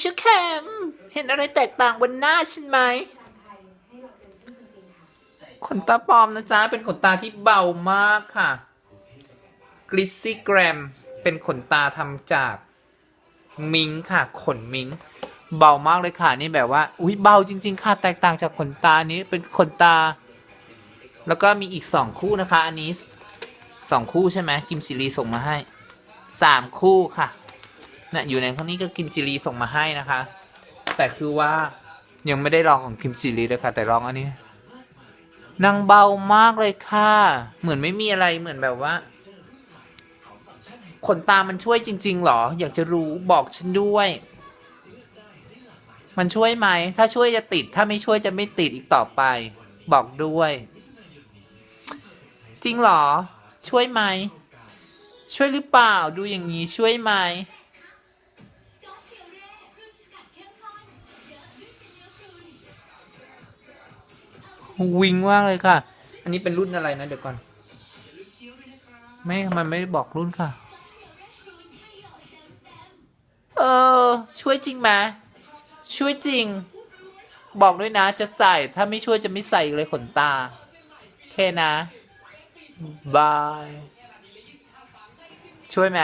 ชแคมเห็นอะไรแตกต่างบนหน้าฉันไหมขนตาปลอมนะจ๊ะ เป็นขนตาที่เบามากค่ะกริซซี่แกรมเป็นขนตาทำจากมิงค่ะ ขนมิงเบามากเลยค่ะ นี่แบบว่า อุ้ยเบาจริง ๆ ค่ะ แตกต่างจากขนตานี้เป็นขนตา แล้วก็มีอีกสองคู่นะคะ อันนี้สองคู่ใช่ไหมกิมจิรีส่งมาให้สามคู่ค่ะ นะอยู่ในข้างนี้ก็กิมจิรีส่งมาให้นะคะ แต่คือว่ายังไม่ได้ลองของกิมจิรีเลยค่ะ แต่ลองอันนี้นางเบามากเลยค่ะ เหมือนไม่มีอะไรเหมือนแบบว่าขนตามันช่วยจริง ๆหรอ อยากจะรู้บอกฉันด้วย มันช่วยไหม ถ้าช่วยจะติด ถ้าไม่ช่วยจะไม่ติดอีกต่อไป บอกด้วย จริงเหรอ ช่วยไหม ช่วยหรือเปล่า ดูอย่างนี้ช่วยไหม วิงมากเลยค่ะ อันนี้เป็นรุ่นอะไรนะเดี๋ยวก่อน ไม่ มันไม่ได้บอกรุ่นค่ะ เออ ช่วยจริงไหมช่วยจริง บอกด้วยนะจะใส่ ถ้าไม่ช่วยจะไม่ใส่เลยขนตาโอเคนะ บาย ช่วยไหม